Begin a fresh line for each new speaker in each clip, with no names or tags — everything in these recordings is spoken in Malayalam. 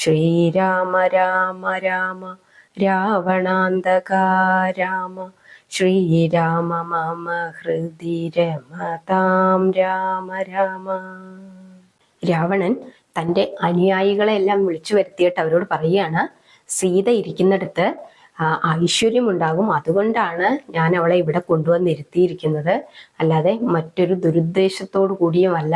ശ്രീരാമ രാമ രാമ രാവണാന്തക രാമ ശ്രീരാമ മമ ഹൃദി രമതാം രാമ രാമ. രാവണൻ തന്റെ അനുയായികളെ എല്ലാം വിളിച്ചു വരുത്തിയിട്ട് അവരോട് പറയുകയാണ് സീത ഇരിക്കുന്നിടത്ത് ഐശ്വര്യം ഐശ്വര്യമുണ്ടാകും. അതുകൊണ്ടാണ് ഞാൻ അവളെ ഇവിടെ കൊണ്ടുവന്നിരുത്തിയിരിക്കുന്നത്. അല്ലാതെ മറ്റൊരു ദുരുദ്ദേശത്തോടു കൂടിയുമല്ല.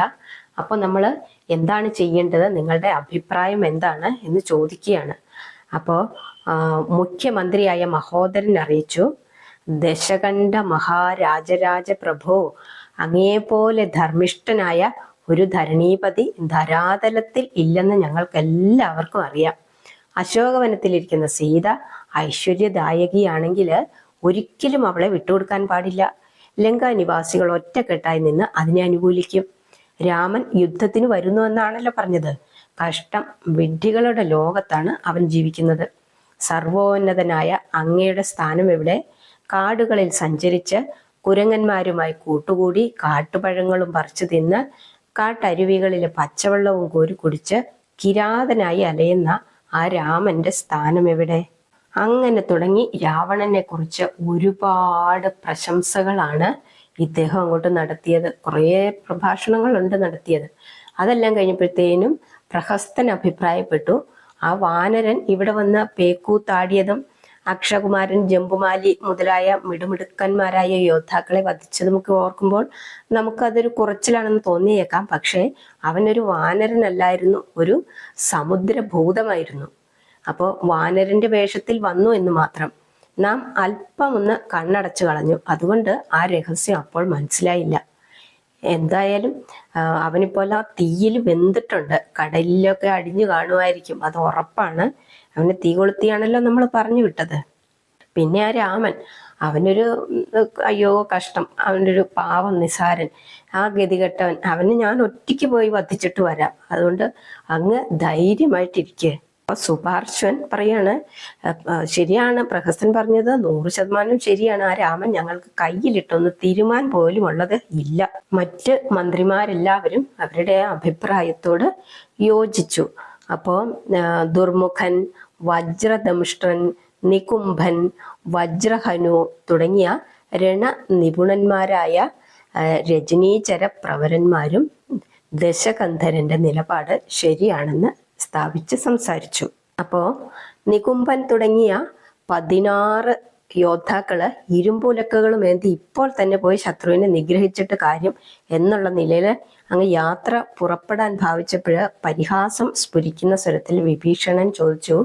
അപ്പോൾ നമ്മൾ എന്താണ് ചെയ്യേണ്ടത് നിങ്ങളുടെ അഭിപ്രായം എന്താണ് എന്ന് ചോദിക്കുകയാണ്. അപ്പോൾ മുഖ്യമന്ത്രിയായ മഹോദരൻ അറിയിച്ചു ദശകണ്ഠ മഹാരാജരാജ പ്രഭോ അങ്ങേപോലെ ധർമ്മിഷ്ഠനായ ഒരു ധരണീപതി ധരാതലത്തിൽ ഇല്ലെന്ന് ഞങ്ങൾക്ക് എല്ലാവർക്കും അറിയാം. അശോകവനത്തിലിരിക്കുന്ന സീത ഐശ്വര്യദായകിയാണെങ്കിൽ ഒരിക്കലും അവളെ വിട്ടുകൊടുക്കാൻ പാടില്ല. ലങ്കാ നിവാസികൾ ഒറ്റക്കെട്ടായി നിന്ന് അതിനെ അനുകൂലിക്കും. രാമൻ യുദ്ധത്തിന് വരുന്നു എന്നാണല്ലോ പറഞ്ഞത്. കഷ്ടം വിഡ്ഢികളുടെ ലോകത്താണ് അവൻ ജീവിക്കുന്നത്. സർവോന്നതനായ അങ്ങയുടെ സ്ഥാനം എവിടെ കാടുകളിൽ സഞ്ചരിച്ച് കുരങ്ങന്മാരുമായി കൂട്ടുകൂടി കാട്ടുപഴങ്ങളും പറിച്ചു തിന്ന് കാട്ടരുവികളിലെ പച്ചവെള്ളവും കോരി കുടിച്ച് കിരാതനായി അലയുന്ന ആ രാമന്റെ സ്ഥാനം എവിടെ? അങ്ങനെ തുടങ്ങി രാവണനെ കുറിച്ച് ഒരുപാട് പ്രശംസകളാണ് ഇദ്ദേഹം അങ്ങോട്ട് നടത്തിയത് കുറേ പ്രഭാഷണങ്ങളുണ്ട് നടത്തിയത്. അതെല്ലാം കഴിഞ്ഞപ്പോഴത്തേനും പ്രഹസ്തൻ അഭിപ്രായപ്പെട്ടു. ആ വാനരൻ ഇവിടെ വന്ന് പേക്കൂത്താടിയതും അക്ഷകുമാരൻ ജമ്പുമാലി മുതലായ മിടുമിടുക്കന്മാരായ യോദ്ധാക്കളെ വധിച്ചതും ഒക്കെ ഓർക്കുമ്പോൾ നമുക്കതൊരു കുറച്ചിലാണെന്ന് തോന്നിയേക്കാം. പക്ഷേ അവനൊരു വാനരനല്ലായിരുന്നു ഒരു സമുദ്രഭൂതമായിരുന്നു. അപ്പോൾ വാനരന്റെ വേഷത്തിൽ വന്നു എന്ന് മാത്രം. നാം അല്പമൊന്ന് കണ്ണടച്ചു കളഞ്ഞു. അതുകൊണ്ട് ആ രഹസ്യം അപ്പോൾ മനസ്സിലായില്ല. എന്തായാലും അവനിപ്പോൾ ആ തീയിൽ വെന്തിട്ടുണ്ട്. കടലിലൊക്കെ അടിഞ്ഞു കാണുമായിരിക്കും. അത് ഉറപ്പാണ്. അവന് തീ കൊളുത്തിയാണല്ലോ നമ്മൾ പറഞ്ഞു വിട്ടത്. പിന്നെ ആ രാമൻ അവനൊരു അയ്യോ കഷ്ടം. അവനൊരു പാവം നിസാരൻ. ആ ഗതികെട്ടവൻ. അവന് ഞാൻ ഒറ്റയ്ക്ക് പോയി വധിച്ചിട്ട് വരാം. അതുകൊണ്ട് അങ്ങ് ധൈര്യമായിട്ടിരിക്കുക അപ്പൊ സുപാർശ്വൻ പറയാണ് "അഹ് അഹ് ശരിയാണ് പ്രഹസൻ പറഞ്ഞത് നൂറ് ശതമാനം ശരിയാണ്. ആ രാമൻ ഞങ്ങൾക്ക് കയ്യിലിട്ടൊന്ന് തീരുമാൻ പോലും ഉള്ളത് ഇല്ല. മറ്റ് മന്ത്രിമാരെല്ലാവരും അവരുടെ അഭിപ്രായത്തോട് യോജിച്ചു. അപ്പോൾ ദുർമുഖൻ വജ്രദംഷ്ട്രൻ നികുംഭൻ വജ്രഹനു തുടങ്ങിയ രണ നിപുണന്മാരായ രജനീചര പ്രവരന്മാരും ദശകന്ധരന്റെ നിലപാട് ശരിയാണെന്ന് സ്ഥാപിച്ച് സംസാരിച്ചു. അപ്പോ നികുംബൻ തുടങ്ങിയ പതിനാറ് യോദ്ധാക്കൾ ഇരുമ്പുലക്കുകളും ഏന്തി ഇപ്പോൾ തന്നെ പോയി ശത്രുവിനെ നിഗ്രഹിച്ചിട്ട് കാര്യം എന്നുള്ള നിലയിൽ അങ്ങ് യാത്ര പുറപ്പെടാൻ ഭാവിച്ചപ്പോൾ പരിഹാസം സ്ഫുരിക്കുന്ന സ്വരത്തിൽ വിഭീഷണൻ ചോദിച്ചു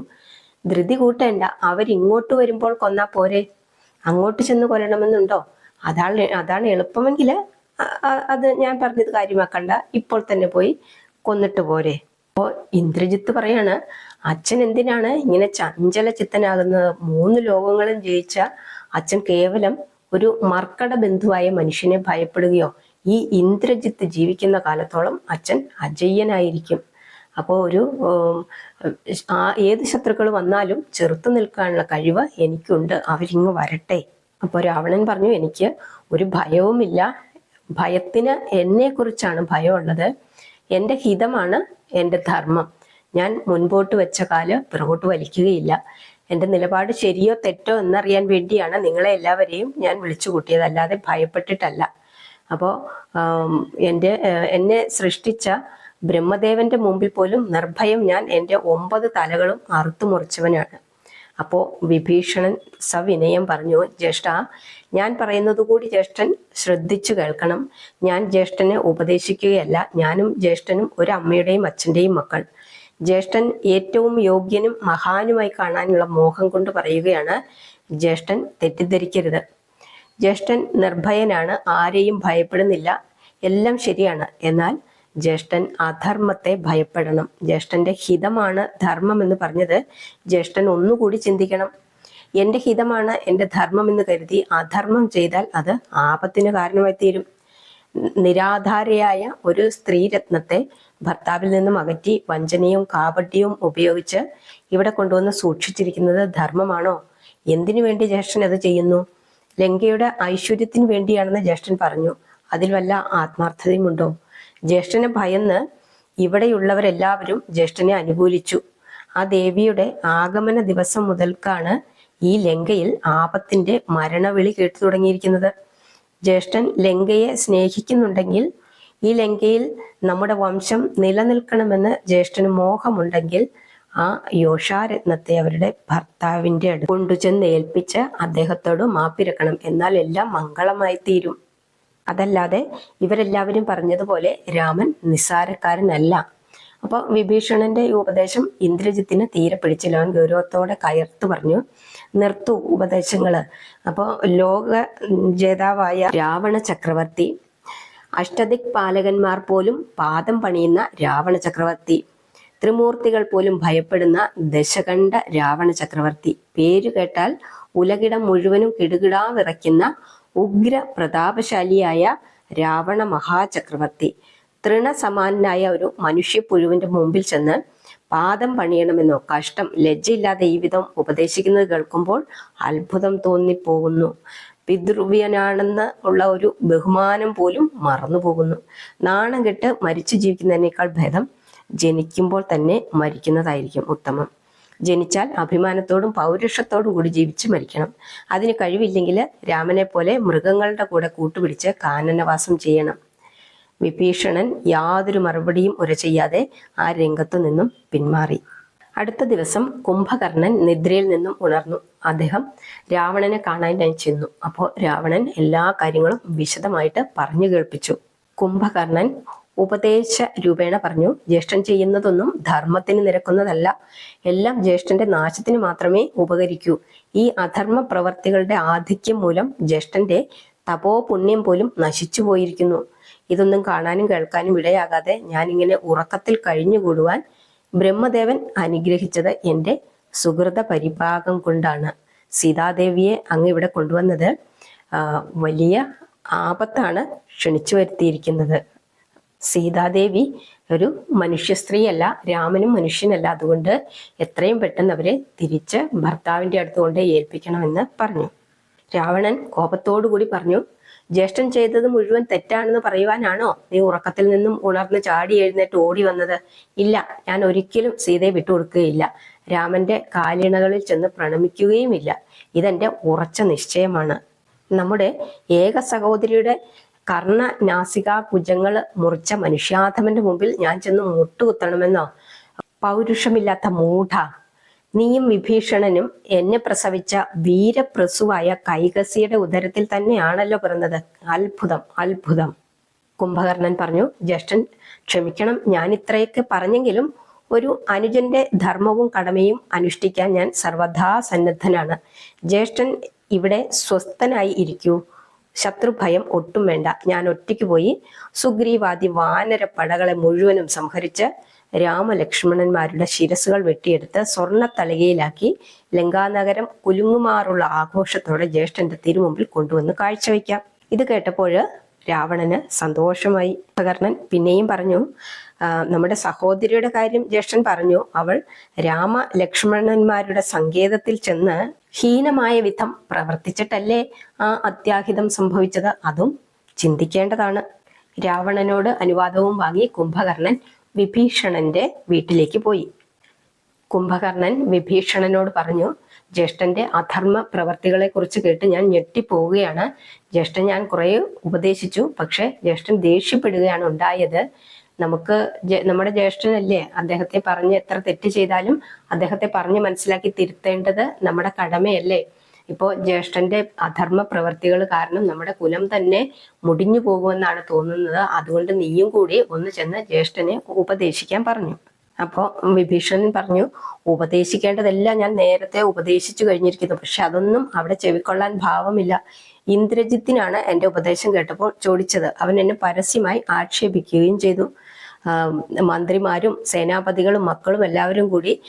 ധൃതി കൂട്ടേണ്ട അവരിങ്ങോട്ട് വരുമ്പോൾ കൊന്നാ പോരെ? അങ്ങോട്ട് ചെന്ന് കൊല്ലണമെന്നുണ്ടോ? അതാണ് അതാണ് എളുപ്പമെങ്കിൽ അത് ഞാൻ പറഞ്ഞത് കാര്യമാക്കണ്ട. ഇപ്പോൾ തന്നെ പോയി കൊന്നിട്ട് പോരെ? അപ്പോ ഇന്ദ്രജിത്ത് പറയാണ് അച്ഛൻ എന്തിനാണ് ഇങ്ങനെ ചഞ്ചല ചിത്തനാകുന്നത് മൂന്ന് ലോകങ്ങളും ജയിച്ച അച്ഛൻ കേവലം ഒരു മർക്കട ബന്ധുവായ മനുഷ്യനെ ഭയപ്പെടുകയോ ഈ ഇന്ദ്രജിത്ത് ജീവിക്കുന്ന കാലത്തോളം അച്ഛൻ അജയ്യനായിരിക്കും. അപ്പോൾ ഒരു ആ ഏത് ശത്രുക്കൾ വന്നാലും ചെറുത്തു നിൽക്കാനുള്ള കഴിവ് എനിക്കുണ്ട്. അവരിങ്ങ് വരട്ടെ. അപ്പോൾ രാവണൻ പറഞ്ഞു എനിക്ക് ഒരു ഭയവുമില്ല. ഭയത്തിന് എന്നെക്കുറിച്ചാണ് ഭയമുള്ളത്. എന്റെ ഹിതമാണ് എന്റെ ധർമ്മം. ഞാൻ മുൻപോട്ട് വെച്ച കാൽ പിറകോട്ട് വലിക്കുകയില്ല. എന്റെ നിലപാട് ശരിയോ തെറ്റോ എന്നറിയാൻ വേണ്ടിയാണ് നിങ്ങളെ എല്ലാവരെയും ഞാൻ വിളിച്ചു കൂട്ടിയത്. അല്ലാതെ ഭയപ്പെട്ടിട്ടല്ല. അപ്പോൾ എന്റെ എന്നെ സൃഷ്ടിച്ച ബ്രഹ്മദേവന്റെ മുമ്പിൽ പോലും നിർഭയം ഞാൻ എന്റെ ഒമ്പത് തലകളും അറുത്തു മുറിച്ചവനാണ്. അപ്പോൾ വിഭീഷണൻ സവിനയം പറഞ്ഞു ജ്യേഷ്ഠ ഞാൻ പറയുന്നത് കൂടി ജ്യേഷ്ഠൻ ശ്രദ്ധിച്ചു കേൾക്കണം. ഞാൻ ജ്യേഷ്ഠനെ ഉപദേശിക്കുകയല്ല. ഞാനും ജ്യേഷ്ഠനും ഒരു അമ്മയുടെയും അച്ഛന്റെയും മക്കൾ. ജ്യേഷ്ഠൻ ഏറ്റവും യോഗ്യനും മഹാനുമായി കാണാനുള്ള മോഹം കൊണ്ട് പറയുകയാണ് ജ്യേഷ്ഠൻ തെറ്റിദ്ധരിക്കരുത്. ജ്യേഷ്ഠൻ നിർഭയനാണ് ആരെയും ഭയപ്പെടുന്നില്ല. എല്ലാം ശരിയാണ്. എന്നാൽ ജ്യേഷ്ഠൻ അധർമ്മത്തെ ഭയപ്പെടണം. ജ്യേഷ്ഠന്റെ ഹിതമാണ് ധർമ്മം എന്ന് പറഞ്ഞത്. ജ്യേഷ്ഠൻ ഒന്നുകൂടി ചിന്തിക്കണം. എന്റെ ഹിതമാണ് എന്റെ ധർമ്മം എന്ന് കരുതി അധർമ്മം ചെയ്താൽ അത് ആപത്തിന് കാരണമായി തീരും. നിരാധാരയായ ഒരു സ്ത്രീ രത്നത്തെ ഭർത്താവിൽ നിന്നും അകറ്റി വഞ്ചനയും കാപട്യവും ഉപയോഗിച്ച് ഇവിടെ കൊണ്ടുവന്ന് സൂക്ഷിച്ചിരിക്കുന്നത് ധർമ്മമാണോ? എന്തിനു വേണ്ടി ജ്യേഷ്ഠൻ അത് ചെയ്യുന്നു? ലങ്കയുടെ ഐശ്വര്യത്തിന് വേണ്ടിയാണെന്ന് ജ്യേഷ്ഠൻ പറഞ്ഞു. അതിൽ വല്ല ആത്മാർത്ഥതയുമുണ്ടോ ജ്യേഷ്ഠനെ ഭയന്ന് ഇവിടെയുള്ളവരെല്ലാവരും ജ്യേഷ്ഠനെ അനുകൂലിച്ചു. ആ ദേവിയുടെ ആഗമന ദിവസം മുതൽക്കാണ് ഈ ലങ്കയിൽ ആപത്തിന്റെ മരണവിളി കേട്ടു തുടങ്ങിയിരിക്കുന്നത്. ജ്യേഷ്ഠൻ ലങ്കയെ സ്നേഹിക്കുന്നുണ്ടെങ്കിൽ ഈ ലങ്കയിൽ നമ്മുടെ വംശം നിലനിൽക്കണമെന്ന് ജ്യേഷ്ഠന് മോഹമുണ്ടെങ്കിൽ ആ യോഷാരത്നത്തെ അവരുടെ ഭർത്താവിന്റെ അടുത്ത് കൊണ്ടുചെന്ന് ഏൽപ്പിച്ച് അദ്ദേഹത്തോട് മാപ്പിരക്കണം. എന്നാൽ എല്ലാം മംഗളമായി തീരും. അതല്ലാതെ ഇവരെല്ലാവരും പറഞ്ഞതുപോലെ രാമൻ നിസ്സാരക്കാരനല്ല. അപ്പോൾ വിഭീഷണന്റെ ഈ ഉപദേശം ഇന്ദ്രജിത്തിന് തീരെ പിടിച്ചില്ല. അവൻ ഗൗരവത്തോടെ കയർത്തു പറഞ്ഞു നിർത്തു ഉപദേശങ്ങൾ. അപ്പോൾ ലോക ജേതാവായ രാവണ ചക്രവർത്തി അഷ്ടദിക് പാലകന്മാർ പോലും പാദം പണിയുന്ന രാവണ ചക്രവർത്തി ത്രിമൂർത്തികൾ പോലും ഭയപ്പെടുന്ന ദശകണ്ഠ രാവണ ചക്രവർത്തി. പേരു കേട്ടാൽ ഉലകിടം മുഴുവനും കിടുകിടാ വിറയ്ക്കുന്ന ഉഗ്ര പ്രതാപശാലിയായ രാവണ മഹാചക്രവർത്തി. തൃണസമാനായ ഒരു മനുഷ്യപ്പുഴുവിന്റെ മുമ്പിൽ ചെന്ന് പാദം പണിയണമെന്നോ കഷ്ടം ലജ്ജയില്ലാതെ ഈ വിധം ഉപദേശിക്കുന്നത് കേൾക്കുമ്പോൾ അത്ഭുതം തോന്നിപ്പോകുന്നു. പിതൃവ്യനാണെന്ന് ഉള്ള ഒരു ബഹുമാനം പോലും മറന്നുപോകുന്നു. നാണം കെട്ട് മരിച്ചു ജീവിക്കുന്നതിനേക്കാൾ ഭേദം ജനിക്കുമ്പോൾ തന്നെ മരിക്കുന്നതായിരിക്കും ഉത്തമം. ജനിച്ചാൽ അഭിമാനത്തോടും പൗരുഷത്തോടും കൂടി ജീവിച്ച് മരിക്കണം. അതിന് കഴിവില്ലെങ്കിൽ രാമനെ പോലെ മൃഗങ്ങളുടെ കൂടെ കൂട്ടുപിടിച്ച് കാനനവാസം ചെയ്യണം. വിഭീഷണൻ യാതൊരു മറുപടിയും ഉര ചെയ്യാതെ ആ രംഗത്തു നിന്നും പിന്മാറി. അടുത്ത ദിവസം കുംഭകർണൻ നിദ്രയിൽ നിന്നും ഉണർന്നു. അദ്ദേഹം രാവണനെ കാണാൻ കാണാനായി ചെന്നു അപ്പോൾ രാവണൻ എല്ലാ കാര്യങ്ങളും വിശദമായിട്ട് പറഞ്ഞു കേൾപ്പിച്ചു. കുംഭകർണൻ ഉപദേശ രൂപേണ പറഞ്ഞു ജ്യേഷ്ഠൻ ചെയ്യുന്നതൊന്നും ധർമ്മത്തിന് നിരക്കുന്നതല്ല. എല്ലാം ജ്യേഷ്ഠന്റെ നാശത്തിന് മാത്രമേ ഉപകരിക്കൂ. ഈ അധർമ്മ പ്രവർത്തികളുടെ ആധിക്യം മൂലം ജ്യേഷ്ഠന്റെ തപോ പുണ്യം പോലും നശിച്ചു പോയിരിക്കുന്നു ഇതൊന്നും കാണാനും കേൾക്കാനും ഇടയാകാതെ ഞാനിങ്ങനെ ഉറക്കത്തിൽ കഴിഞ്ഞുകൂടുവാൻ ബ്രഹ്മദേവൻ അനുഗ്രഹിച്ചത് എന്റെ സുഹൃത പരിഭാഗം കൊണ്ടാണ്. സീതാദേവിയെ അങ്ങ് ഇവിടെ കൊണ്ടുവന്നത് വലിയ ആപത്താണ് ക്ഷണിച്ചു വരുത്തിയിരിക്കുന്നത്. സീതാദേവി ഒരു മനുഷ്യ സ്ത്രീയല്ല രാമനും മനുഷ്യനല്ല. അതുകൊണ്ട് എത്രയും പെട്ടെന്ന് അവരെ തിരിച്ച് ഭർത്താവിന്റെ അടുത്ത് കൊണ്ട് ഏൽപ്പിക്കണമെന്ന് പറഞ്ഞു. രാവണൻ കോപത്തോടു കൂടി പറഞ്ഞു ജ്യേഷ്ഠൻ ചെയ്തത് മുഴുവൻ തെറ്റാണെന്ന് പറയുവാനാണോ? നീ ഉറക്കത്തിൽ നിന്നും ഉണർന്ന് ചാടി എഴുന്നേറ്റ് ഓടി വന്നത്. ഇല്ല ഞാൻ ഒരിക്കലും സീതയെ വിട്ടുകൊടുക്കുകയില്ല. രാമന്റെ കാലിണകളിൽ ചെന്ന് പ്രണമിക്കുകയുമില്ല. ഇതെന്റെ ഉറച്ച നിശ്ചയമാണ്. നമ്മുടെ ഏക സഹോദരിയുടെ കർണ നാസിക കുജങ്ങൾ മുറിച്ച മനുഷ്യാധമന്റെ മുമ്പിൽ ഞാൻ ചെന്ന് മുട്ടുകുത്തണമെന്നോ? പൗരുഷമില്ലാത്ത മൂഢ നീയും വിഭീഷണനും എന്നെ പ്രസവിച്ച വീരപ്രസുവായ കൈകസിയുടെ ഉദരത്തിൽ തന്നെയാണല്ലോ പിറന്നത്. അത്ഭുതം അത്ഭുതം. കുംഭകർണൻ പറഞ്ഞു ജ്യേഷ്ഠൻ ക്ഷമിക്കണം. ഞാൻ ഇത്രയൊക്കെ പറഞ്ഞെങ്കിലും ഒരു അനുജന്റെ ധർമ്മവും കടമയും അനുഷ്ഠിക്കാൻ ഞാൻ സർവഥാ സന്നദ്ധനാണ്. ജ്യേഷ്ഠൻ ഇവിടെ സ്വസ്ഥനായി ഇരിക്കൂ. ശത്രുഭയം ഒട്ടും വേണ്ട. ഞാൻ ഒറ്റയ്ക്ക് പോയി സുഗ്രീവാദി വാനര പടകളെ മുഴുവനും സംഹരിച്ച് രാമലക്ഷ്മണന്മാരുടെ ശിരസുകൾ വെട്ടിയെടുത്ത് സ്വർണ തലകയിലാക്കി ലങ്കാനഗരം കുലുങ്ങുമാറുള്ള ആഘോഷത്തോടെ ജ്യേഷ്ഠന്റെ തിരുമുമ്പിൽ കൊണ്ടുവന്ന് കാഴ്ചവെക്കാം ഇത് കേട്ടപ്പോൾ രാവണന് സന്തോഷമായി. കർണൻ പിന്നെയും പറഞ്ഞു നമ്മുടെ സഹോദരിയുടെ കാര്യം ജ്യേഷ്ഠൻ പറഞ്ഞു. അവൾ രാമ ലക്ഷ്മണന്മാരുടെ സങ്കേതത്തിൽ ചെന്ന് ഹീനമായ വിധം പ്രവർത്തിച്ചിട്ടല്ലേ ആ അത്യാഹിതം സംഭവിച്ചത്? അതും ചിന്തിക്കേണ്ടതാണ്. രാവണനോട് അനുവാദവും വാങ്ങി കുംഭകർണൻ വിഭീഷണന്റെ വീട്ടിലേക്ക് പോയി. കുംഭകർണൻ വിഭീഷണനോട് പറഞ്ഞു ജ്യേഷ്ഠന്റെ അധർമ്മ പ്രവർത്തികളെ കുറിച്ച് കേട്ട് ഞാൻ ഞെട്ടിപ്പോവുകയാണ്. ജ്യേഷ്ഠൻ ഞാൻ കുറെ ഉപദേശിച്ചു പക്ഷെ ജ്യേഷ്ഠൻ ദേഷ്യപ്പെടുകയാണ് ഉണ്ടായത്. നമുക്ക് നമ്മുടെ ജ്യേഷ്ഠനല്ലേ അദ്ദേഹത്തെ പറഞ്ഞ് എത്ര തെറ്റ് ചെയ്താലും അദ്ദേഹത്തെ പറഞ്ഞ് മനസ്സിലാക്കി തിരുത്തേണ്ടത് നമ്മുടെ കടമയല്ലേ? ഇപ്പോ ജ്യേഷ്ഠന്റെ അധർമ്മ പ്രവർത്തികൾ കാരണം നമ്മുടെ കുലം തന്നെ മുടിഞ്ഞു പോകുമെന്നാണ് തോന്നുന്നത്. അതുകൊണ്ട് നീയും കൂടി ഒന്ന് ചെന്ന് ജ്യേഷ്ഠനെ ഉപദേശിക്കാൻ പറഞ്ഞു. അപ്പോൾ വിഭീഷണൻ പറഞ്ഞു ഉപദേശിക്കേണ്ടതെല്ലാം ഞാൻ നേരത്തെ ഉപദേശിച്ചു കഴിഞ്ഞിരിക്കുന്നു. പക്ഷെ അതൊന്നും അവിടെ ചെവിക്കൊള്ളാൻ ഭാവമില്ല. ഇന്ദ്രജിത്തിനാണ് എന്റെ ഉപദേശം കേട്ടപ്പോൾ ചോദിച്ചത്. അവൻ എന്നെ പരസ്യമായി ആക്ഷേപിക്കുകയും ചെയ്തു. മന്ത്രിമാരും സേനാപതികളും മക്കളും എല്ലാവരും കൂടി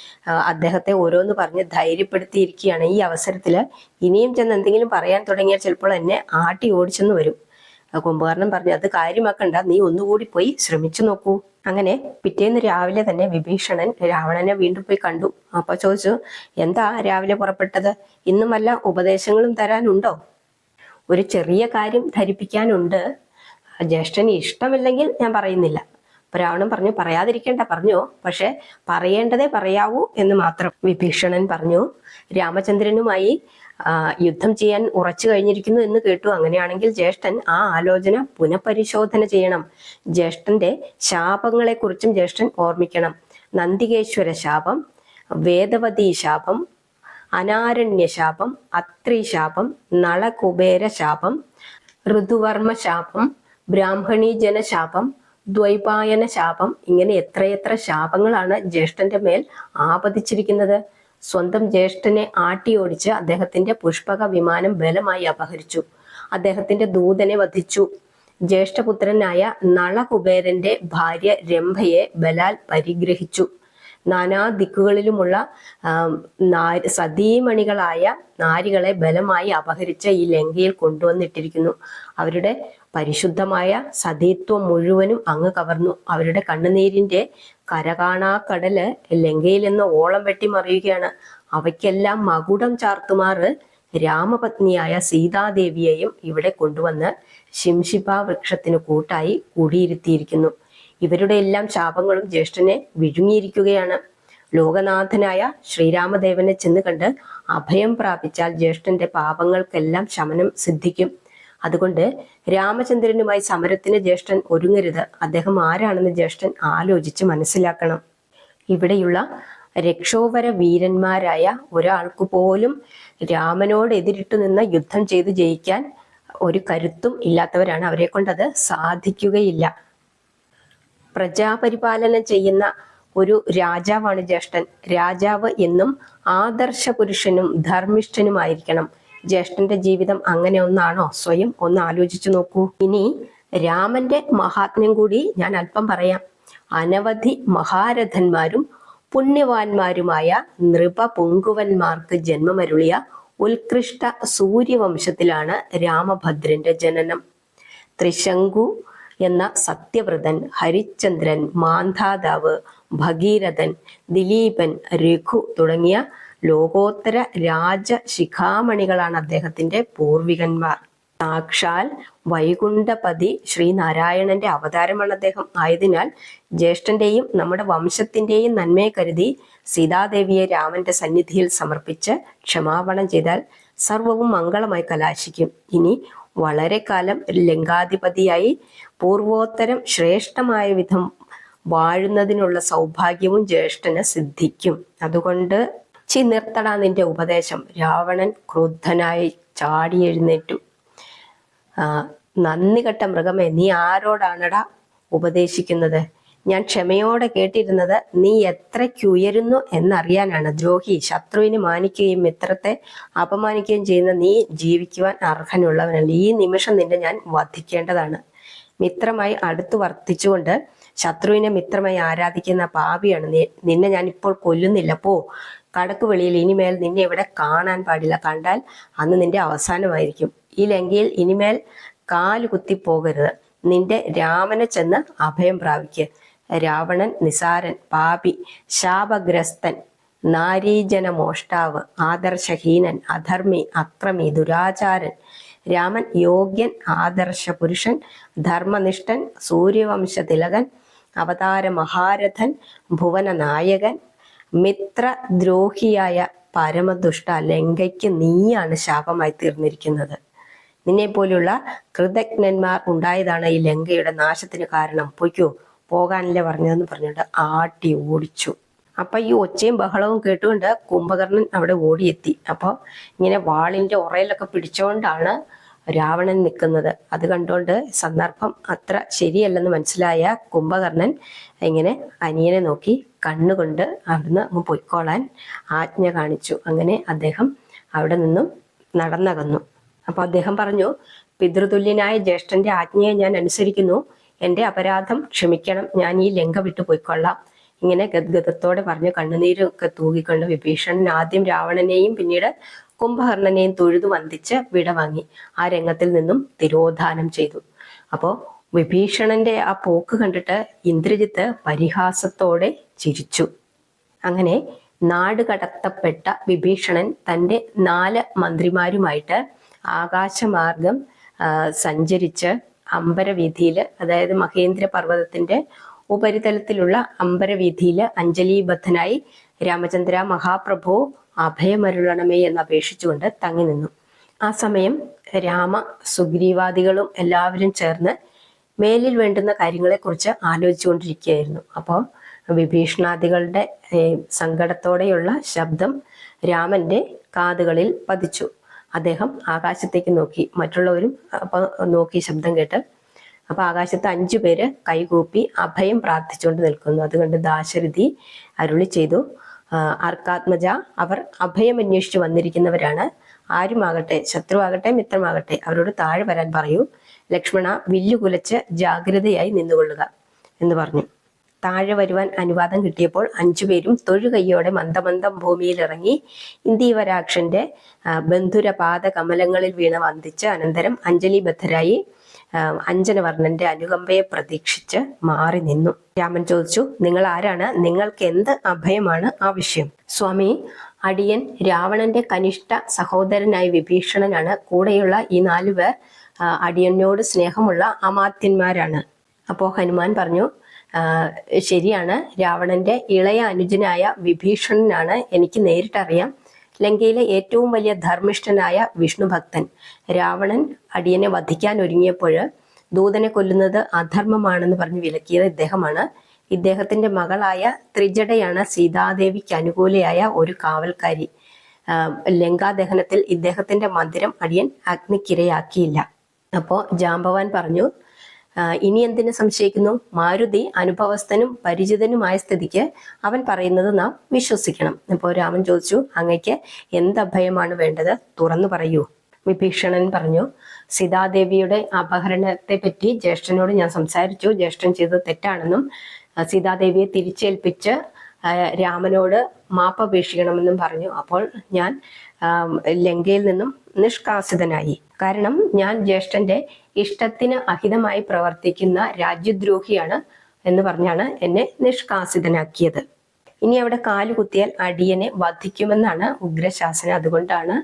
അദ്ദേഹത്തെ ഓരോന്ന് പറഞ്ഞ് ധൈര്യപ്പെടുത്തിയിരിക്കുകയാണ് ഈ അവസരത്തിൽ ഇനിയും ചെന്ന് എന്തെങ്കിലും പറയാൻ തുടങ്ങിയാൽ ചിലപ്പോൾ എന്നെ ആട്ടി ഓടിച്ചെന്ന് വരും. കുംഭകർണം പറഞ്ഞു അത് കാര്യമാക്കണ്ട നീ ഒന്നുകൂടി പോയി ശ്രമിച്ചു നോക്കൂ. അങ്ങനെ പിറ്റേന്ന് രാവിലെ തന്നെ വിഭീഷണൻ രാവണനെ വീണ്ടും പോയി കണ്ടു. അപ്പൊ ചോദിച്ചു എന്താ രാവിലെ പുറപ്പെട്ടത്? ഇന്നും ഉപദേശങ്ങളും തരാനുണ്ടോ? ഒരു ചെറിയ കാര്യം ധരിപ്പിക്കാനുണ്ട്. ജ്യേഷ്ഠന് ഇഷ്ടമില്ലെങ്കിൽ ഞാൻ പറയുന്നില്ല. രാവണൻ പറഞ്ഞു പറയാതിരിക്കേണ്ട പറഞ്ഞു. പക്ഷെ പറയേണ്ടതേ പറയാവൂ എന്ന് മാത്രം വിഭീഷണൻ പറഞ്ഞു. രാമചന്ദ്രനുമായി യുദ്ധം ചെയ്യാൻ ഉറച്ചു കഴിഞ്ഞിരിക്കുന്നു എന്ന് കേട്ടു. അങ്ങനെയാണെങ്കിൽ ജ്യേഷ്ഠൻ ആ ആലോചന പുനഃപരിശോധന ചെയ്യണം. ജ്യേഷ്ഠന്റെ ശാപങ്ങളെക്കുറിച്ചും ജ്യേഷ്ഠൻ ഓർമ്മിക്കണം. നന്ദികേശ്വര ശാപം വേദവതി ശാപം അനാരണ്യ ശാപം അത്രി ശാപം നളകുബേര ശാപം ഋതുവർമ്മ ശാപം ബ്രാഹ്മണീജന ജനശാപം ദ്വൈപായന ശാപം. ഇങ്ങനെ എത്രയെത്ര ശാപങ്ങളാണ് ജ്യേഷ്ഠന്റെ മേൽ ആപതിച്ചിരിക്കുന്നത്. സ്വന്തം ജ്യേഷ്ഠനെ ആട്ടിയോടിച്ച് അദ്ദേഹത്തിന്റെ പുഷ്പക വിമാനം ബലമായി അപഹരിച്ചു. അദ്ദേഹത്തിന്റെ ദൂതനെ വധിച്ചു. ജ്യേഷ്ഠപുത്രനായ നളകുബേരന്റെ ഭാര്യ രംഭയെ ബലാൽ പരിഗ്രഹിച്ചു. നാനാ ദിക്കുകളിലുമുള്ള സതീമണികളായ നാരികളെ ബലമായി അപഹരിച്ച ഈ ലങ്കയിൽ കൊണ്ടുവന്നിട്ടിരിക്കുന്നു. അവരുടെ പരിശുദ്ധമായ സതീത്വം മുഴുവനും അങ്ങ് കവർന്നു. അവരുടെ കണ്ണുനീരിന്റെ കരകാണാ കടൽ ലങ്കയിൽ നിന്ന് ഓളം വെട്ടി മറിയുകയാണ്. അവയ്ക്കെല്ലാം മകുടം ചാർത്തുമാറ് രാമപത്നിയായ സീതാദേവിയെയും ഇവിടെ കൊണ്ടുവന്ന് ശിംശിപ വൃക്ഷത്തിന് കൂട്ടായി കൂടിയിരുത്തിയിരിക്കുന്നു. ഇവരുടെ എല്ലാം ശാപങ്ങളും ജ്യേഷ്ഠനെ വിഴുങ്ങിയിരിക്കുകയാണ്. ലോകനാഥനായ ശ്രീരാമദേവനെ ചെന്ന് കണ്ട് അഭയം പ്രാപിച്ചാൽ ജ്യേഷ്ഠന്റെ പാപങ്ങൾക്കെല്ലാം ശമനം സിദ്ധിക്കും. അതുകൊണ്ട് രാമചന്ദ്രനുമായി സമരത്തിന് ജ്യേഷ്ഠൻ ഒരുങ്ങരുത്. അദ്ദേഹം ആരാണെന്ന് ജ്യേഷ്ഠൻ ആലോചിച്ച് മനസ്സിലാക്കണം. ഇവിടെയുള്ള രക്ഷോവര വീരന്മാരായ ഒരാൾക്ക് പോലും രാമനോട് എതിരിട്ട് നിന്ന് യുദ്ധം ചെയ്ത് ജയിക്കാൻ ഒരു കരുത്തും ഇല്ലാത്തവരാണ്. അവരെ കൊണ്ടത് സാധിക്കുകയില്ല. പ്രജാപരിപാലനം ചെയ്യുന്ന ഒരു രാജാവാണ് ജ്യേഷ്ഠൻ. രാജാവ് എന്നും ആദർശ പുരുഷനും ധർമ്മിഷ്ഠനുമായിരിക്കണം. ജ്യേഷ്ഠന്റെ ജീവിതം അങ്ങനെ ഒന്നാണോ? സ്വയം ഒന്ന് ആലോചിച്ചു നോക്കൂ. ഇനി രാമന്റെ മഹാത്മ്യം കൂടി ഞാൻ അല്പം പറയാം. അനവധി മഹാരഥന്മാരും പുണ്യവാന്മാരുമായ നൃപപുങ്കുവന്മാർക്ക് ജന്മമരുളിയ ഉത്കൃഷ്ട സൂര്യവംശത്തിലാണ് രാമഭദ്രന്റെ ജനനം. ത്രിശങ്കു എന്ന സത്യവ്രതൻ ഹരിചന്ദ്രൻ മാന്ധാതാവ് ഭഗീരഥൻ ദിലീപൻ രഘു തുടങ്ങിയ ലോകോത്തര രാജശിഖാമണികളാണ് അദ്ദേഹത്തിന്റെ പൂർവികന്മാർ. സാക്ഷാൽ വൈകുണ്ഠപതി ശ്രീനാരായണന്റെ അവതാരമാണ് അദ്ദേഹം. ആയതിനാൽ ജ്യേഷ്ഠന്റെയും നമ്മുടെ വംശത്തിന്റെയും നന്മയെ കരുതി സീതാദേവിയെ രാമന്റെ സന്നിധിയിൽ സമർപ്പിച്ച് ക്ഷമാപണം ചെയ്താൽ സർവവും മംഗളമായി കലാശിക്കും. ഇനി വളരെ കാലം ലങ്കാധിപതിയായി പൂർവോത്തരം ശ്രേഷ്ഠമായ വിധം വാഴുന്നതിനുള്ള സൗഭാഗ്യവും ജ്യേഷ്ഠന് സിദ്ധിക്കും. അതുകൊണ്ട് ചി നിർത്തടാ നിന്റെ ഉപദേശം. രാവണൻ ക്രുദ്ധനായി ചാടി എഴുന്നേറ്റു. നന്ദി കെട്ട മൃഗമേ നീ ആരോടാണടാ ഉപദേശിക്കുന്നത്? ഞാൻ ക്ഷമയോടെ കേട്ടിരുന്നത് നീ എത്രയ്ക്കുയരുന്നു എന്നറിയാനാണ്. ദ്രോഹി ശത്രുവിനെ മാനിക്കുകയും മിത്രത്തെ അപമാനിക്കുകയും ചെയ്യുന്ന നീ ജീവിക്കുവാൻ അർഹനുള്ളവനല്ല. ഈ നിമിഷം നിന്നെ ഞാൻ വധിക്കേണ്ടതാണ്. മിത്രമായി അടുത്തു വർത്തിച്ചുകൊണ്ട് ശത്രുവിനെ മിത്രമായി ആരാധിക്കുന്ന പാപിയാണ് നിന്നെ ഞാൻ ഇപ്പോൾ കൊല്ലുന്നില്ല. പോ കടക്ക് വെളിയിൽ ഇനിമേൽ നിന്നെ ഇവിടെ കാണാൻ പാടില്ല. കണ്ടാൽ അന്ന് നിന്റെ അവസാനമായിരിക്കും. ഈ ലങ്കയിൽ ഇനിമേൽ കാൽ കുത്തി പോകരുത്. നിന്റെ രാമനെ ചെന്ന് അഭയം പ്രാപിക്കുക രാവണൻ നിസാരൻ പാപി ശാപഗ്രസ്തൻ നാരീജന മോഷ്ടാവ് ആദർശഹീനൻ അധർമ്മി അക്രമി ദുരാചാരൻ രാമൻ യോഗ്യൻ ആദർശ പുരുഷൻ ധർമ്മനിഷ്ഠൻ സൂര്യവംശ തിലകൻ അവതാര മഹാരഥൻ ഭുവന നായകൻ മിത്രദ്രോഹിയായ പരമദുഷ്ട ലങ്കയ്ക്ക് നീയാണ് ശാപമായി തീർന്നിരിക്കുന്നത്. നിന്നെ പോലെയുള്ള കൃതജ്ഞന്മാർ ഉണ്ടായതാണ് ഈ ലങ്കയുടെ നാശത്തിന് കാരണം. പൊയ്ക്കോ പോകാനല്ലേ പറഞ്ഞതെന്ന് പറഞ്ഞിട്ട് ആട്ടി ഓടിച്ചു. അപ്പൊ ഈ ഒച്ചയും ബഹളവും കേട്ടുകൊണ്ട് കുംഭകർണൻ അവിടെ ഓടിയെത്തി. അപ്പോൾ ഇങ്ങനെ വാളിന്റെ ഉറയിലൊക്കെ പിടിച്ചുകൊണ്ടാണ് രാവണൻ നിൽക്കുന്നത് അത് കണ്ടുകൊണ്ട് സന്ദർഭം അത്ര ശരിയല്ലെന്ന് മനസ്സിലായ കുംഭകർണൻ ഇങ്ങനെ അനിയനെ നോക്കി കണ്ണുകൊണ്ട് അവിടുന്ന് അങ്ങ് പൊയ്ക്കോളാൻ ആജ്ഞ കാണിച്ചു. അങ്ങനെ അദ്ദേഹം അവിടെ നിന്നും നടന്നകന്നു. അപ്പൊ അദ്ദേഹം പറഞ്ഞു പിതൃതുല്യനായ ജ്യേഷ്ഠന്റെ ആജ്ഞയെ ഞാൻ അനുസരിക്കുന്നു. എന്റെ അപരാധം ക്ഷമിക്കണം. ഞാൻ ഈ ലങ്ക വിട്ടു പോയിക്കൊള്ളാം. ഇങ്ങനെ ഗദ്ഗതത്തോടെ പറഞ്ഞു കണ്ണുനീരൊക്കെ തൂകിക്കൊണ്ട് വിഭീഷണൻ ആദ്യം രാവണനെയും പിന്നീട് കുംഭകർണനെയും തൊഴുതു വന്ദിച്ച് വിടവാങ്ങി ആ രംഗത്തിൽ നിന്നും തിരോധാനം ചെയ്തു. അപ്പോ വിഭീഷണന്റെ ആ പോക്ക് കണ്ടിട്ട് ഇന്ദ്രജിത്ത് പരിഹാസത്തോടെ ചിരിച്ചു. അങ്ങനെ നാട് കടത്തപ്പെട്ട വിഭീഷണൻ തന്റെ നാല് മന്ത്രിമാരുമായിട്ട് ആകാശമാർഗം സഞ്ചരിച്ച് അമ്പരവീതിയിൽ അതായത് മഹേന്ദ്ര പർവതത്തിന്റെ ഉപരിതലത്തിലുള്ള അമ്പരവീഥിയിൽ അഞ്ജലീബദ്ധനായി രാമചന്ദ്ര മഹാപ്രഭു അഭയമരുളണമേ എന്ന് അപേക്ഷിച്ചുകൊണ്ട് തങ്ങി നിന്നു. ആ സമയം രാമ സുഗ്രീവാദികളും എല്ലാവരും ചേർന്ന് മേലിൽ വേണ്ടുന്ന കാര്യങ്ങളെക്കുറിച്ച് ആലോചിച്ചുകൊണ്ടിരിക്കുകയായിരുന്നു. അപ്പോൾ വിഭീഷണാദികളുടെ സങ്കടത്തോടെയുള്ള ശബ്ദം രാമന്റെ കാതുകളിൽ പതിച്ചു. അദ്ദേഹം ആകാശത്തേക്ക് നോക്കി. മറ്റുള്ളവരും നോക്കി ശബ്ദം കേട്ട് അപ്പൊ ആകാശത്ത് അഞ്ചു പേര് കൈകൂപ്പി അഭയം പ്രാർത്ഥിച്ചുകൊണ്ട് നിൽക്കുന്നു. അതുകൊണ്ട് ദാശരഥി അരുളി ചെയ്തു. അർക്കാത്മജ അവർ അഭയം അന്വേഷിച്ച് വന്നിരിക്കുന്നവരാണ്. ആരുമാകട്ടെ ശത്രുവാകട്ടെ മിത്രമാകട്ടെ അവരോട് താഴെ വരാൻ പറയൂ. ലക്ഷ്മണ വില്ലു കുലച്ച് ജാഗ്രതയായി നിന്നുകൊള്ളുക എന്ന് പറഞ്ഞു. താഴെ വരുവാൻ അനുവാദം കിട്ടിയപ്പോൾ അഞ്ചുപേരും തൊഴുകയ്യോടെ മന്ദമന്ദം ഭൂമിയിൽ ഇറങ്ങി ഇന്ദീവരാക്ഷന്റെ ബന്ധുര ബന്ധുരപാദ കമലങ്ങളിൽ വീണ വന്ദിച്ച് അനന്തരം അഞ്ജലിബദ്ധരായി ആ, അഞ്ജനവർണന്റെ അനുകമ്പയെ പ്രതീക്ഷിച്ച് മാറി നിന്നു. രാമൻ ചോദിച്ചു നിങ്ങൾ ആരാണ് നിങ്ങൾക്ക് എന്ത് അഭയമാണ് ആവശ്യം സ്വാമി അടിയൻ രാവണന്റെ കനിഷ്ഠ സഹോദരനായ വിഭീഷണനാണ്. കൂടെയുള്ള ഈ നാലുപേർ പേർ അടിയനോട് സ്നേഹമുള്ള അമാത്യന്മാരാണ്. അപ്പോ ഹനുമാൻ പറഞ്ഞു ശരിയാണ്. രാവണന്റെ ഇളയ അനുജനായ വിഭീഷണനാണ് എനിക്ക് നേരിട്ടറിയാം. ലങ്കയിലെ ഏറ്റവും വലിയ ധർമ്മിഷ്ഠനായ വിഷ്ണുഭക്തൻ രാവണൻ അടിയനെ വധിക്കാൻ ഒരുങ്ങിയപ്പോൾ ദൂതനെ കൊല്ലുന്നത് അധർമ്മമാണെന്ന് പറഞ്ഞ് വിലക്കിയത് ഇദ്ദേഹമാണ്. ഇദ്ദേഹത്തിന്റെ മകളായ ത്രിജടയാണ് സീതാദേവിക്ക് അനുകൂലയായ ഒരു കാവൽക്കാരി. ലങ്കാദഹനത്തിൽ ഇദ്ദേഹത്തിന്റെ മന്ദിരം അടിയൻ അഗ്നിക്കിരയാക്കിയില്ല. അപ്പോൾ ജാമ്പവാൻ പറഞ്ഞു "ആ, ഇനി എന്തിനു സംശയിക്കുന്നു? മാരുതി അനുഭവസ്ഥനും പരിചിതനുമായ സ്ഥിതിക്ക് അവൻ പറയുന്നത് നാം വിശ്വസിക്കണം. അപ്പോൾ രാമൻ ചോദിച്ചു അങ്ങയ്ക്ക് എന്ത് അഭയമാണ് വേണ്ടത്? തുറന്നു പറയൂ. വിഭീഷണൻ പറഞ്ഞു സീതാദേവിയുടെ അപഹരണത്തെ പറ്റി ജ്യേഷ്ഠനോട് ഞാൻ സംസാരിച്ചു. ജ്യേഷ്ഠൻ ചെയ്തത് തെറ്റാണെന്നും സീതാദേവിയെ തിരിച്ചേൽപ്പിച്ച് രാമനോട് മാപ്പപേക്ഷിക്കണമെന്നും പറഞ്ഞു. അപ്പോൾ ഞാൻ ലങ്കയിൽ നിന്നും നിഷ്കാസിതനായി. കാരണം ഞാൻ ജ്യേഷ്ഠന്റെ ഇഷ്ടത്തിന് അഹിതമായി പ്രവർത്തിക്കുന്ന രാജ്യദ്രോഹിയാണ് എന്ന് പറഞ്ഞാണ് എന്നെ നിഷ്കാസിതനാക്കിയത്. ഇനി അവിടെ കാലുകുത്തിയാൽ അടിയനെ വധിക്കുമെന്നാണ് ഉഗ്രശാസന. അതുകൊണ്ടാണ്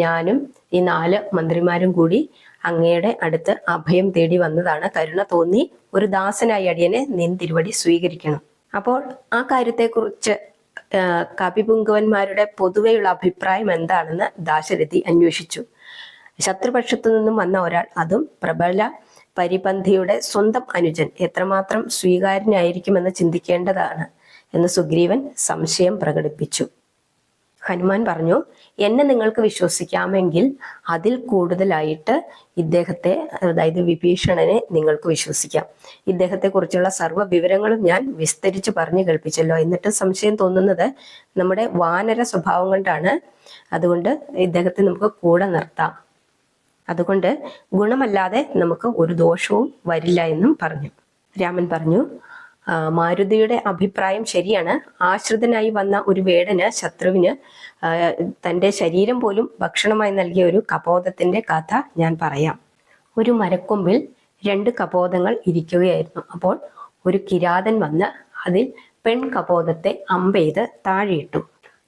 ഞാനും ഈ നാല് മന്ത്രിമാരും കൂടി അങ്ങയുടെ അടുത്ത് അഭയം തേടി വന്നതാണ്. കരുണ തോന്നി ഒരു ദാസനായി അടിയനെ നിൻ തിരുവടി സ്വീകരിക്കണം. അപ്പോൾ ആ കാര്യത്തെക്കുറിച്ച് ആ, കവിപുങ്കവന്മാരുടെ പൊതുവെയുള്ള അഭിപ്രായം എന്താണെന്ന് ദാശരഥി അന്വേഷിച്ചു. ശത്രുപക്ഷത്തു നിന്നും വന്ന ഒരാൾ അതും പ്രബല പരിപന്ധിയുടെ സ്വന്തം അനുജൻ എത്രമാത്രം സ്വീകാര്യനായിരിക്കുമെന്ന് ചിന്തിക്കേണ്ടതാണ് എന്ന് സുഗ്രീവൻ സംശയം പ്രകടിപ്പിച്ചു. ഹനുമാൻ പറഞ്ഞു എന്നെ നിങ്ങൾക്ക് വിശ്വസിക്കാമെങ്കിൽ അതിൽ കൂടുതലായിട്ട് ഇദ്ദേഹത്തെ അതായത് വിഭീഷണനെ നിങ്ങൾക്ക് വിശ്വസിക്കാം. ഇദ്ദേഹത്തെ കുറിച്ചുള്ള സർവ വിവരങ്ങളും ഞാൻ വിസ്തരിച്ച് പറഞ്ഞു കേൾപ്പിച്ചല്ലോ. എന്നിട്ട് സംശയം തോന്നുന്നത് നമ്മുടെ വാനര സ്വഭാവം കൊണ്ടാണ്. അതുകൊണ്ട് ഇദ്ദേഹത്തെ നമുക്ക് കൂടെ നിർത്താം. അതുകൊണ്ട് ഗുണമല്ലാതെ നമുക്ക് ഒരു ദോഷവും വരില്ല എന്നും പറഞ്ഞു. രാമൻ പറഞ്ഞു "ആ, മാരുതിയുടെ അഭിപ്രായം ശരിയാണ്. ആശ്രിതനായി വന്ന ഒരു വേടന് ശത്രുവിന് തന്റെ ശരീരം പോലും ഭക്ഷണമായി നൽകിയ ഒരു കപോതത്തിന്റെ കഥ ഞാൻ പറയാം. ഒരു മരക്കൊമ്പിൽ രണ്ട് കപോതങ്ങൾ ഇരിക്കുകയായിരുന്നു. അപ്പോൾ ഒരു കിരാതൻ വന്ന് അതിൽ പെൺ കപോതത്തെ അമ്പെയ്ത് താഴെയിട്ടു.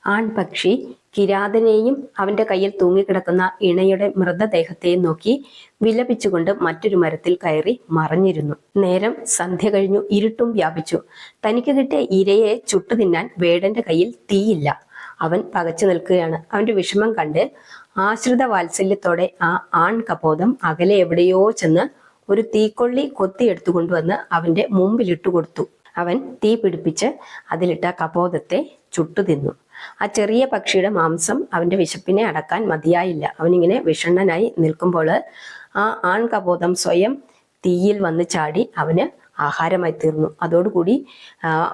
ആൺപക്ഷി കിരാതനെയും അവന്റെ കയ്യിൽ തൂങ്ങിക്കിടക്കുന്ന ഇണയുടെ മൃതദേഹത്തെയും നോക്കി വിലപിച്ചുകൊണ്ട് മറ്റൊരു മരത്തിൽ കയറി മറഞ്ഞിരുന്നു. നേരം സന്ധ്യ കഴിഞ്ഞു ഇരുട്ടും വ്യാപിച്ചു. തനിക്ക് കിട്ടിയ ഇരയെ ചുട്ടു തിന്നാൻ വേടന്റെ കയ്യിൽ തീയില്ല. അവൻ പകച്ചു നിൽക്കുകയാണ്. അവന്റെ വിഷമം കണ്ട് ആശ്രിത വാത്സല്യത്തോടെ ആ ആൺ കപോതം അകലെ എവിടെയോ ചെന്ന് ഒരു തീക്കൊള്ളി കൊത്തിയെടുത്തു കൊണ്ടുവന്ന് അവന്റെ മുമ്പിലിട്ടു കൊടുത്തു അവൻ തീ പിടിപ്പിച്ച് അതിലിട്ട കപോതത്തെ ചുട്ടു തിന്നു. ആ ചെറിയ പക്ഷിയുടെ മാംസം അവന്റെ വിശപ്പിനെ അടക്കാൻ മതിയായില്ല. അവനിങ്ങനെ വിഷണ്ണനായി നിൽക്കുമ്പോൾ ആ ആൺകബോധം സ്വയം തീയിൽ വന്ന് ചാടി അവന് ആഹാരമായി തീർന്നു. അതോടുകൂടി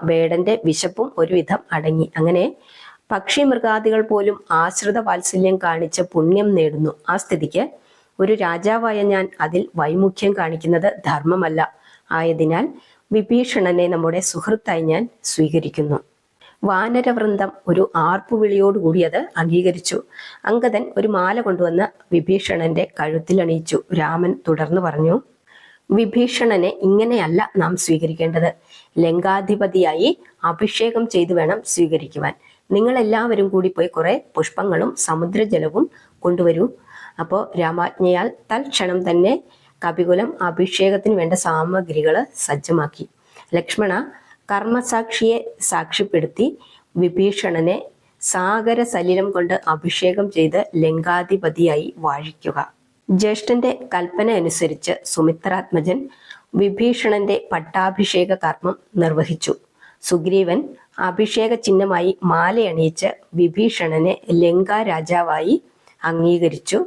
വേടന്റെ വിശപ്പും ഒരുവിധം അടങ്ങി. അങ്ങനെ പക്ഷി മൃഗാദികൾ പോലും ആശ്രിത വാത്സല്യം കാണിച്ച് പുണ്യം നേടുന്നു. ആ സ്ഥിതിക്ക് ഒരു രാജാവായ ഞാൻ അതിൽ വൈമുഖ്യം കാണിക്കുന്നത് ധർമ്മമല്ല. ആയതിനാൽ വിഭീഷണനെ നമ്മുടെ സുഹൃത്തായി ഞാൻ സ്വീകരിക്കുന്നു. വാനരവൃന്ദം ഒരു ആർപ്പുവിളിയോടുകൂടി അത് അംഗീകരിച്ചു. അങ്കദൻ ഒരു മാല കൊണ്ടുവന്ന് വിഭീഷണന്റെ കഴുത്തിൽ അണിയിച്ചു. രാമൻ തുടർന്ന് പറഞ്ഞു വിഭീഷണനെ ഇങ്ങനെയല്ല നാം സ്വീകരിക്കേണ്ടത്. ലങ്കാധിപതിയായി അഭിഷേകം ചെയ്തു വേണം സ്വീകരിക്കുവാൻ. നിങ്ങൾ എല്ലാവരും കൂടി പോയി കുറെ പുഷ്പങ്ങളും സമുദ്രജലവും കൊണ്ടുവരൂ. അപ്പോൾ രാമാജ്ഞയാൽ തൽക്ഷണം തന്നെ കപികുലം അഭിഷേകത്തിന് വേണ്ട സാമഗ്രികൾ സജ്ജമാക്കി. ലക്ഷ്മണ കർമ്മസാക്ഷിയെ സാക്ഷ്യപ്പെടുത്തി വിഭീഷണനെ സാഗര സലിലം കൊണ്ട് അഭിഷേകം ചെയ്ത് ലങ്കാധിപതിയായി വാഴിക്കുക. ജ്യേഷ്ഠന്റെ കൽപ്പന അനുസരിച്ച് സുമിത്രാത്മജൻ വിഭീഷണന്റെ പട്ടാഭിഷേക കർമ്മം നിർവഹിച്ചു. സുഗ്രീവൻ അഭിഷേക ചിഹ്നമായി മാലയണിയിച്ച് വിഭീഷണനെ ലങ്കാ രാജാവായി അംഗീകരിച്ചു.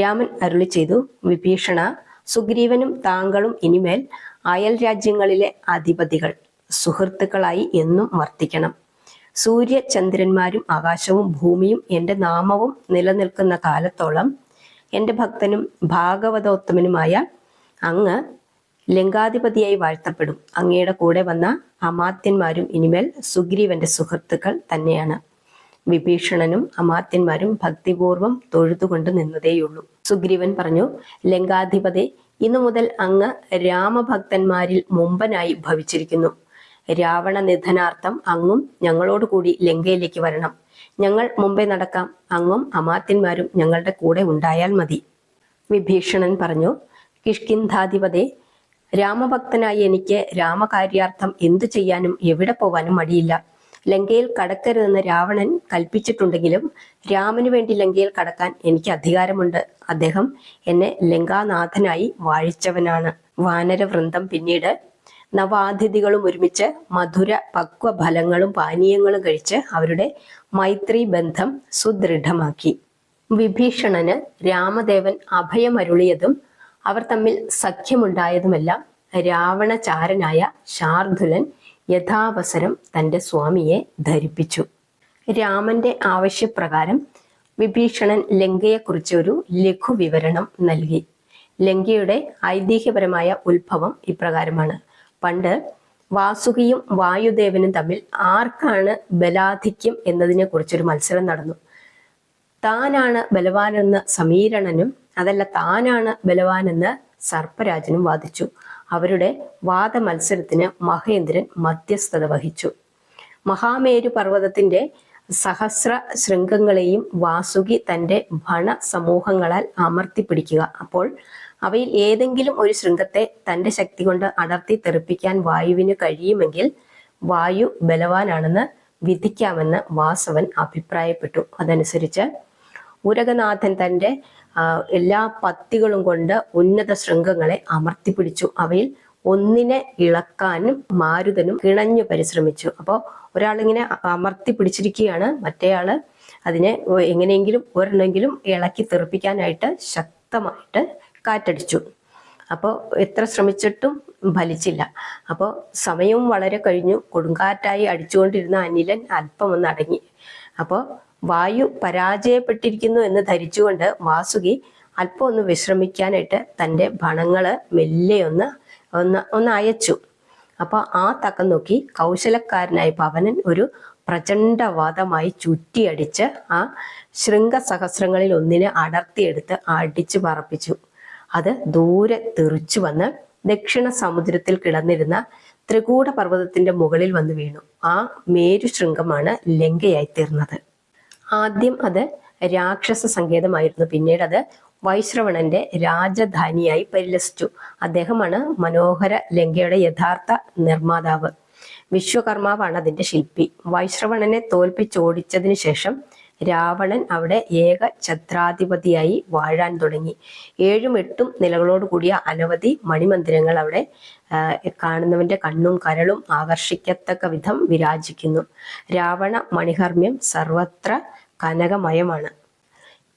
രാമൻ അരുളി ചെയ്തു വിഭീഷണ സുഗ്രീവനും താങ്കളും ഇനിമേൽ അയൽ രാജ്യങ്ങളിലെ അധിപതികൾ സുഹൃത്തുക്കളായി എന്നും വർത്തിക്കണം. സൂര്യ ചന്ദ്രന്മാരും ആകാശവും ഭൂമിയും എന്റെ നാമവും നിലനിൽക്കുന്ന കാലത്തോളം എന്റെ ഭക്തനും ഭാഗവതോത്തമനുമായ അങ്ങ് ലങ്കാധിപതിയായി വാഴ്ത്തപ്പെടും. അങ്ങയുടെ കൂടെ വന്ന അമാത്യന്മാരും ഇനിമേൽ സുഗ്രീവന്റെ സുഹൃത്തുക്കൾ തന്നെയാണ്. വിഭീഷണനും അമാത്യന്മാരും ഭക്തിപൂർവം തൊഴുതുകൊണ്ട് നിന്നതേയുള്ളൂ. സുഗ്രീവൻ പറഞ്ഞു ലങ്കാധിപതി ഇന്നു മുതൽ അങ്ങ് രാമഭക്തന്മാരിൽ മുമ്പനായി ഭവിച്ചിരിക്കുന്നു. രാവണ നിധനാർത്ഥം അങ്ങും ഞങ്ങളോട് കൂടി ലങ്കയിലേക്ക് വരണം. ഞങ്ങൾ മുമ്പേ നടക്കാം. അങ്ങും അമാത്യന്മാരും ഞങ്ങളുടെ കൂടെ ഉണ്ടായാൽ മതി. വിഭീഷണൻ പറഞ്ഞു കിഷ്കിന്ധാധിപതേ രാമഭക്തനായി എനിക്ക് രാമകാര്യാർത്ഥം എന്തു ചെയ്യാനും എവിടെ പോവാനും മടിയില്ല. ലങ്കയിൽ കടക്കരുതെന്ന് രാവണൻ കൽപ്പിച്ചിട്ടുണ്ടെങ്കിലും രാമന് വേണ്ടി ലങ്കയിൽ കടക്കാൻ എനിക്ക് അധികാരമുണ്ട്. അദ്ദേഹം എന്നെ ലങ്കാനാഥനായി വാഴിച്ചവനാണ്. വാനരവൃന്ദം പിന്നീട് നവാതിഥികളും ഒരുമിച്ച് മധുര പക്വ ഫലങ്ങളും പാനീയങ്ങളും കഴിച്ച് അവരുടെ മൈത്രി ബന്ധം സുദൃഢമാക്കി. വിഭീഷണന് രാമദേവൻ അഭയമരുളിയതും അവർ തമ്മിൽ സഖ്യമുണ്ടായതുമെല്ലാം രാവണചാരനായ ശാർദുലൻ യഥാവസരം തന്റെ സ്വാമിയെ ധരിപ്പിച്ചു. രാമന്റെ ആവശ്യപ്രകാരം വിഭീഷണൻ ലങ്കയെക്കുറിച്ച് ഒരു ലഘു വിവരണം നൽകി. ലങ്കയുടെ ഐതിഹ്യപരമായ ഉത്ഭവം ഇപ്രകാരമാണ്. പണ്ട് വാസുകിയും വായുദേവനും തമ്മിൽ ആർക്കാണ് ബലാധിക്യം എന്നതിനെ കുറിച്ചൊരു മത്സരം നടന്നു. താനാണ് ബലവാനെന്ന് സമീരണനും അതല്ല താനാണ് ബലവാനെന്ന് സർപ്പരാജനും വാദിച്ചു. അവരുടെ വാദ മത്സരത്തിന് മഹേന്ദ്രൻ മധ്യസ്ഥത വഹിച്ചു. മഹാമേരു പർവതത്തിന്റെ സഹസ്ര ശൃംഗങ്ങളെയും വാസുകി തന്റെ ഭണ സമൂഹങ്ങളാൽ അമർത്തി പിടിക്കുക അപ്പോൾ അവയിൽ ഏതെങ്കിലും ഒരു ശൃംഗത്തെ തന്റെ ശക്തി കൊണ്ട് അടർത്തി തെറിപ്പിക്കാൻ വായുവിന് കഴിയുമെങ്കിൽ വായു ബലവാനാണെന്ന് വിധിക്കാമെന്ന് വാസവൻ അഭിപ്രായപ്പെട്ടു. അതനുസരിച്ച് ഉരകനാഥൻ തന്റെ എല്ലാ പത്തികളും കൊണ്ട് ഉന്നത ശൃംഗങ്ങളെ അമർത്തിപ്പിടിച്ചു അവയിൽ ഒന്നിനെ ഇളക്കാനും മാരുതനും കിണഞ്ഞു പരിശ്രമിച്ചു. അപ്പോൾ ഒരാളിങ്ങനെ അമർത്തി പിടിച്ചിരിക്കുകയാണ്. മറ്റേയാൾ അതിനെ എങ്ങനെയെങ്കിലും ഒരെണ്ണെങ്കിലും ഇളക്കി തെറിപ്പിക്കാനായിട്ട് ശക്തമായിട്ട് കാറ്റടിച്ചു. അപ്പോൾ എത്ര ശ്രമിച്ചിട്ടും ഫലിച്ചില്ല. അപ്പോൾ സമയവും വളരെ കഴിഞ്ഞു. കൊടുങ്കാറ്റായി അടിച്ചുകൊണ്ടിരുന്ന അനിലൻ അല്പം ഒന്ന് അടങ്ങി. അപ്പോൾ വായു പരാജയപ്പെട്ടിരിക്കുന്നു എന്ന് ധരിച്ചുകൊണ്ട് വാസുകി അല്പം ഒന്ന് വിശ്രമിക്കാനായിട്ട് തന്റെ ഭണങ്ങൾ മെല്ലെ ഒന്ന് ഒന്ന് ഒന്ന് അയച്ചു. അപ്പോൾ ആ തക്കം നോക്കി കൗശലക്കാരനായ പവനൻ ഒരു പ്രചണ്ഡവാദമായി ചുറ്റിയടിച്ച് ആ ശൃംഗസഹസ്രങ്ങളിൽ ഒന്നിനെ അടർത്തിയെടുത്ത് അടിച്ചു പറപ്പിച്ചു. അത് ദൂരെ തെറിച്ചു വന്ന് ദക്ഷിണ സമുദ്രത്തിൽ കിടന്നിരുന്ന ത്രികൂട പർവതത്തിന്റെ മുകളിൽ വന്ന് വീണു. ആ മേരു ശൃംഗമാണ് ലങ്കയായി തീർന്നത്. ആദ്യം അത് രാക്ഷസ സങ്കേതമായിരുന്നു. പിന്നീട് അത് വൈശ്രവണന്റെ രാജധാനിയായി പരിലസിച്ചു. അദ്ദേഹമാണ് മനോഹര ലങ്കയുടെ യഥാർത്ഥ നിർമ്മാതാവ്. വിശ്വകർമാവാണ് അതിന്റെ ശില്പി. വൈശ്രവണനെ തോൽപ്പിച്ചോടിച്ചതിനു ശേഷം രാവണൻ അവിടെ ഏക ഛത്രാധിപതിയായി വാഴാൻ തുടങ്ങി. ഏഴും എട്ടും നിലകളോട് കൂടിയ അനവധി മണിമന്ദിരങ്ങൾ അവിടെ കാണുന്നവന്റെ കണ്ണും കരളും ആകർഷിക്കത്തക്ക വിധം വിരാജിക്കുന്നു. രാവണ മണിഹർമ്മ്യം സർവത്ര കനകമയമാണ്.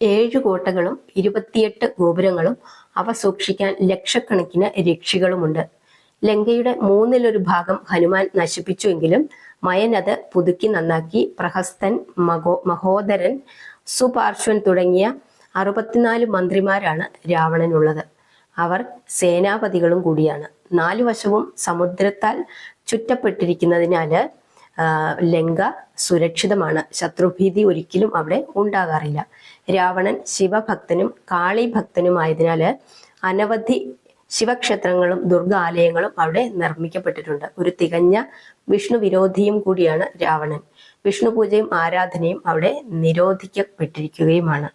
ഏഴു കോട്ടകളും ഇരുപത്തിയെട്ട് ഗോപുരങ്ങളും അവ സൂക്ഷിക്കാൻ ലക്ഷക്കണക്കിന് രക്ഷികളുമുണ്ട് ലങ്കയുടെ മൂന്നിലൊരു ഭാഗം ഹനുമാൻ നശിപ്പിച്ചുവെങ്കിലും മയൻ അത് പുതുക്കി നന്നാക്കി പ്രഹസ്തൻ മഹോ മഹോദരൻ സുപാർശ്വൻ തുടങ്ങിയ അറുപത്തിനാല് മന്ത്രിമാരാണ് രാവണനുള്ളത്. അവർ സേനാപതികളും കൂടിയാണ്. നാലു വശവും സമുദ്രത്താൽ ചുറ്റപ്പെട്ടിരിക്കുന്നതിനാല് ലങ്ക സുരക്ഷിതമാണ്. ശത്രുഭീതി ഒരിക്കലും അവിടെ ഉണ്ടാകാറില്ല. രാവണൻ ശിവഭക്തനും കാളി ഭക്തനുമായതിനാല് അനവധി ശിവക്ഷേത്രങ്ങളും ദുർഗാലയങ്ങളും അവിടെ നിർമ്മിക്കപ്പെട്ടിട്ടുണ്ട്. ഒരു തികഞ്ഞ വിഷ്ണു വിരോധിയും കൂടിയാണ് രാവണൻ. വിഷ്ണു പൂജയും ആരാധനയും അവിടെ നിരോധിക്കപ്പെട്ടിരിക്കുകയുമാണ്.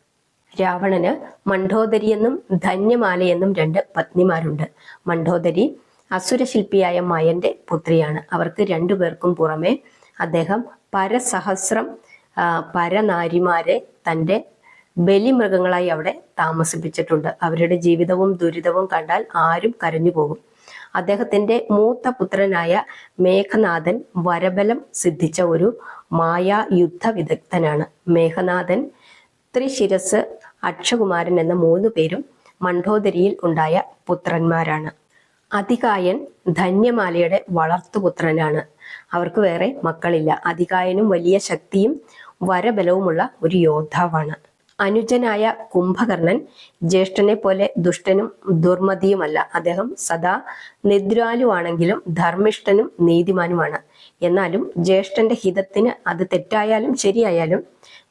രാവണന് മണ്ഡോദരി എന്നും ധന്യമാല എന്നും രണ്ട് പത്നിമാരുണ്ട്. മണ്ഡോദരി അസുരശില്പിയായ മയന്റെ പുത്രിയാണ്. അവർക്ക് രണ്ടുപേർക്കും പുറമെ അദ്ദേഹം പരസഹസ്രം പരനാരിമാരെ തന്റെ ബലിമൃഗങ്ങളായി അവിടെ താമസിപ്പിച്ചിട്ടുണ്ട്. അവരുടെ ജീവിതവും ദുരിതവും കണ്ടാൽ ആരും കരഞ്ഞു പോകും. അദ്ദേഹത്തിന്റെ മൂത്ത പുത്രനായ മേഘനാഥൻ വരബലം സിദ്ധിച്ച ഒരു മായാ യുദ്ധ വിദഗ്ധനാണ് മേഘനാഥൻ ത്രിശിരസ് അക്ഷകുമാരൻ എന്ന മൂന്ന് പേരും മണ്ഡോദരിയിൽ ഉണ്ടായ പുത്രന്മാരാണ്. അതികായൻ ധന്യമാലയുടെ വളർത്തുപുത്രനാണ്. അവർക്ക് വേറെ മക്കളില്ല. അതികായനും വലിയ ശക്തിയും വരബലവുമുള്ള ഒരു യോദ്ധാവാണ്. അനുജനായ കുംഭകർണൻ ജ്യേഷ്ഠനെ പോലെ ദുഷ്ടനും ദുർമതിയുമല്ല. അദ്ദേഹം സദാ നിദ്രാലുവാണെങ്കിലും ധർമ്മിഷ്ഠനും നീതിമാനുമാണ്. എന്നാലും ജ്യേഷ്ഠന്റെ ഹിതത്തിന് അത് തെറ്റായാലും ശരിയായാലും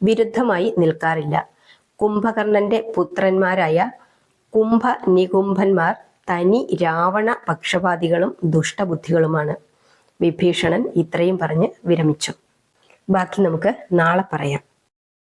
വിരുദ്ധമായി നിൽക്കാറില്ല. കുംഭകർണന്റെ പുത്രന്മാരായ കുംഭ നികുംഭന്മാർ തനി രാവണ പക്ഷപാതികളും ദുഷ്ടബുദ്ധികളുമാണ്. വിഭീഷണൻ ഇത്രയും പറഞ്ഞ് വിരമിച്ചു. ബാക്കി നമുക്ക് നാളെ പറയാം.